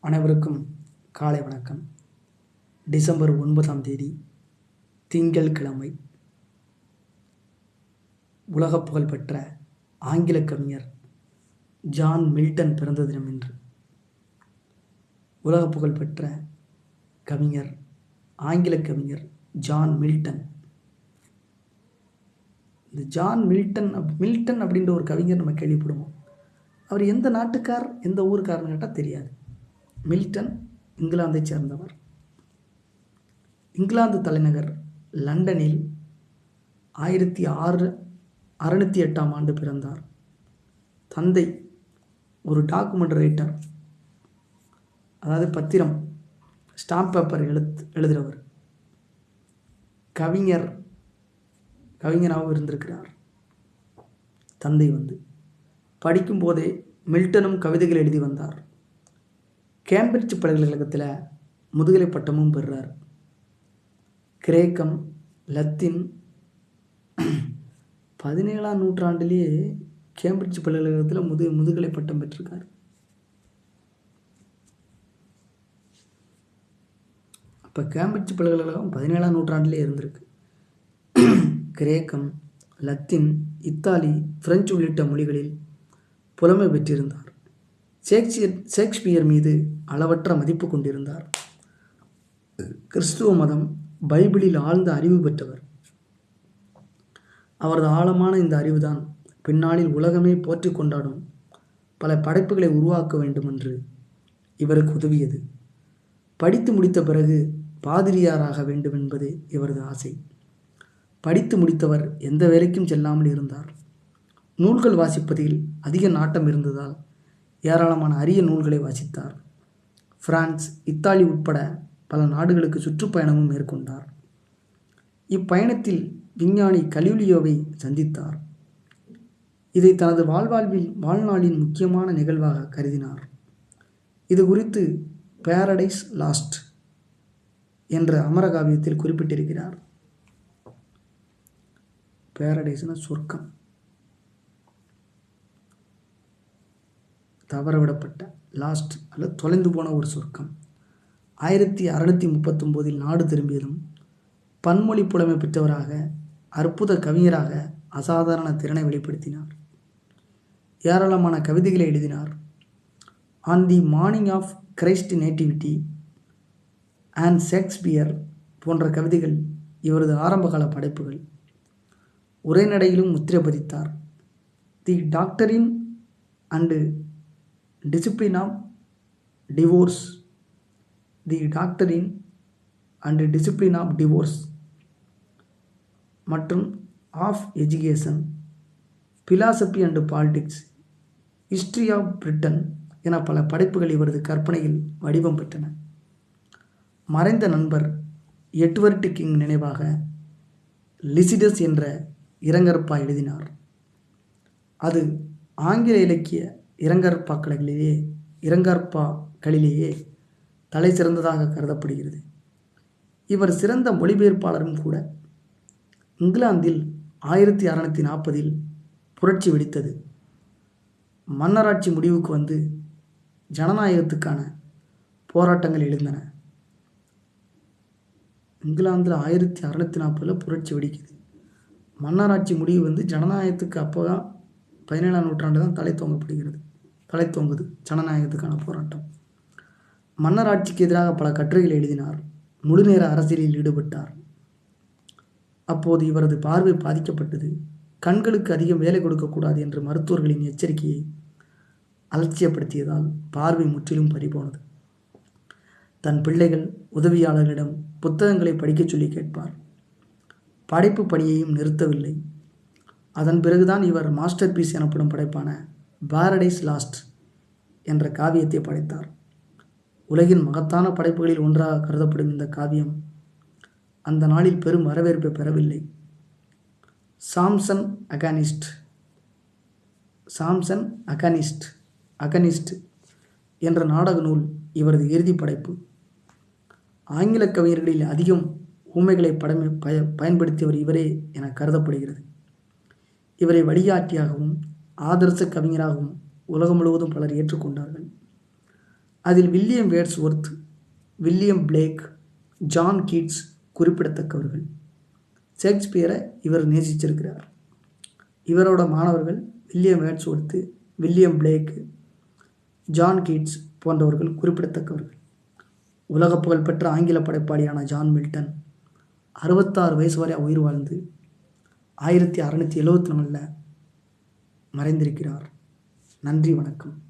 அனைவருக்கும் காலை வணக்கம். டிசம்பர் ஒன்பதாம் தேதி திங்கள் கிழமை. உலக புகழ்பெற்ற ஆங்கில கவிஞர் ஜான் மில்டன் பிறந்த தினம் என்று உலகப் புகழ்பெற்ற கவிஞர் ஆங்கில கவிஞர் ஜான் மில்டன். இந்த ஜான் மில்டன் அப் மில்டன் அப்படின்ற ஒரு கவிஞர் நம்ம கேள்விப்படுவோம். அவர் எந்த நாட்டுக்கார் எந்த ஊருக்காரன்னு கேட்டால் தெரியாது. மில்டன் இங்கிலாந்தைச் சேர்ந்தவர். இங்கிலாந்து தலைநகர் லண்டனில் ஆயிரத்தி ஆறு அறுநூற்றி எட்டாம் ஆண்டு பிறந்தார். தந்தை ஒரு டாக்குமெண்ட் ரைட்டர் அதாவது பத்திரம் ஸ்டாம்ப் பேப்பர் எழுத் எழுதுகிறவர் கவிஞர் கவிஞராகவும் இருந்திருக்கிறார். தந்தை வந்து படிக்கும்போதே மில்டனும் கவிதைகள் எழுதி வந்தார். கேம்பிரிட்ஜ் பல்கலைக்கழகத்தில் முதுகலை பட்டமும் பெறுறார். கிரேக்கம் லத்தீன் பதினேழாம் நூற்றாண்டிலேயே கேம்பிரிட்ஜ் பல்கலைக்கழகத்தில் முது முதுகலை பட்டம் பெற்றிருக்கார். அப்போ கேம்பிரிட்ஜ் பல்கலைக்கழகம் பதினேழாம் நூற்றாண்டிலே இருந்திருக்கு. கிரேக்கம் லத்தீன் இத்தாலி பிரெஞ்சு உள்ளிட்ட மொழிகளில் புலமை பெற்றிருந்தார். ஷேக்ஸ்பியர் ஷேக்ஸ்பியர் மீது அளவற்ற மதிப்பு கொண்டிருந்தார். கிறிஸ்துவ மதம் பைபிளில் ஆழ்ந்த அறிவு பெற்றவர். அவரது ஆழமான இந்த அறிவுதான் பின்னாளில் உலகமே போற்றி கொண்டாடும் பல படைப்புகளை உருவாக்க வேண்டும் என்று இவருக்கு உதவியது. படித்து முடித்த பிறகு பாதிரியாராக வேண்டும் என்பது இவரது ஆசை. படித்து முடித்தவர் எந்த வேலைக்கும் செல்லாமல் இருந்தார். நூல்கள் வாசிப்பதில் அதிக நாட்டம் இருந்ததால் ஏராளமான அரிய நூல்களை வாசித்தார். பிரான்ஸ் இத்தாலி உட்பட பல நாடுகளுக்கு சுற்றுப்பயணமும் மேற்கொண்டார். இப்பயணத்தில் விஞ்ஞானி கலிலியோவை சந்தித்தார். இதை தனது வாழ்வாழ்வில் வாழ்நாளின் முக்கியமான நிகழ்வாக கருதினார். இது குறித்து பேரடைஸ் லாஸ்ட் என்ற அமரகாவியத்தில் குறிப்பிட்டிருக்கிறார். பேரடைஸ்னா சொர்க்கம். தவறவிடப்பட்ட லாஸ்ட் அல்லது தொலைந்து போன ஒரு சொர்க்கம். ஆயிரத்தி அறநூற்றி முப்பத்தொம்போதில் நாடு திரும்பியதும் பன்மொழி புலமை பெற்றவராக அற்புத கவிஞராக அசாதாரண திறனை வெளிப்படுத்தினார். ஏராளமான கவிதைகளை எழுதினார். On the morning of Christ nativity and Shakespeare போன்ற கவிதைகள் இவரது ஆரம்பகால படைப்புகள். உரைநடையிலும் முத்திரை பதித்தார். The doctrine and discipline of divorce the doctrine and discipline of divorce மற்றும் of education philosophy and politics history of Britain என பல படைப்புகள் இவரது கற்பனையில் வடிவம் பெற்றன. மறைந்த நண்பர் எட்வர்ட் கிங் நினைவாக லிசிடஸ் என்ற இரங்கற்பா எழுதினார். அது ஆங்கில இலக்கிய இரங்கற்பாக்களிலேயே இரங்கற்பாக்களிலேயே தலை சிறந்ததாக கருதப்படுகிறது. இவர் சிறந்த மொழிபெயர்ப்பாளரும் கூட இங்கிலாந்தில் ஆயிரத்தி அறநூற்றி நாற்பதில் புரட்சி வெடித்தது. மன்னராட்சி முடிவுக்கு வந்து ஜனநாயகத்துக்கான போராட்டங்கள் எழுந்தன. இங்கிலாந்தில் ஆயிரத்தி அறநூற்றி நாற்பதில் புரட்சி வெடிக்குது. மன்னராட்சி முடிவு வந்து ஜனநாயகத்துக்கு அப்போ தான் பதினேழாம் நூற்றாண்டு தான் தலை தோங்கப்படுகிறது. தலை தோங்குது. ஜனநாயகத்துக்கான போராட்டம். மன்னர் ஆட்சிக்கு எதிராக பல கட்டுரைகள் எழுதினார். முழுநேர அரசியலில் ஈடுபட்டார். அப்போது இவரது பார்வை பாதிக்கப்பட்டது. கண்களுக்கு அதிகம் வேலை கொடுக்கக்கூடாது என்று மருத்துவர்களின் எச்சரிக்கையை அலட்சியப்படுத்தியதால் பார்வை முற்றிலும் பறிபோனது. தன் பிள்ளைகள் உதவியாளர்களிடம் புத்தகங்களை படிக்கச் சொல்லி கேட்பார். படைப்பு பணியையும் நிறுத்தவில்லை. அதன் பிறகுதான் இவர் மாஸ்டர் பீஸ் எனப்படும் படைப்பான பாரடைஸ் லாஸ்ட் என்ற காவியத்தை படைத்தார். உலகின் மகத்தான படைப்புகளில் ஒன்றாக கருதப்படும் இந்த காவியம் அந்த நாளில் பெரும் வரவேற்பை பெறவில்லை. சாம்சன் அகானிஸ்ட். சாம்சன் அகனிஸ்ட் அகனிஸ்ட் என்ற நாடக நூல் இவரது இறுதி படைப்பு. ஆங்கில கவிஞர்களில் அதிகம் ஊமைகளை படமை பய பயன்படுத்தியவர் இவரே என கருதப்படுகிறது. இவரை வழிகாட்டியாகவும் ஆதர்ச கவிஞராகவும் உலகம் முழுவதும் பலர் ஏற்றுக்கொண்டார்கள். அதில் William Wordsworth William Blake John Keats குறிப்பிடத்தக்கவர்கள். ஷேக்ஸ்பியரை இவர் நேசிச்சிருக்கிறார். இவரோட மாணவர்கள் William Wordsworth William Blake John Keats போன்றவர்கள் குறிப்பிடத்தக்கவர்கள். உலக புகழ்பெற்ற ஆங்கில படைப்பாளியான ஜான் மில்டன் அறுபத்தாறு வயசு வரை உயிர் வாழ்ந்து ஆயிரத்தி அறநூற்றி எழுவத்தி நாலில் மறைந்திருக்கிறார். நன்றி வணக்கம்.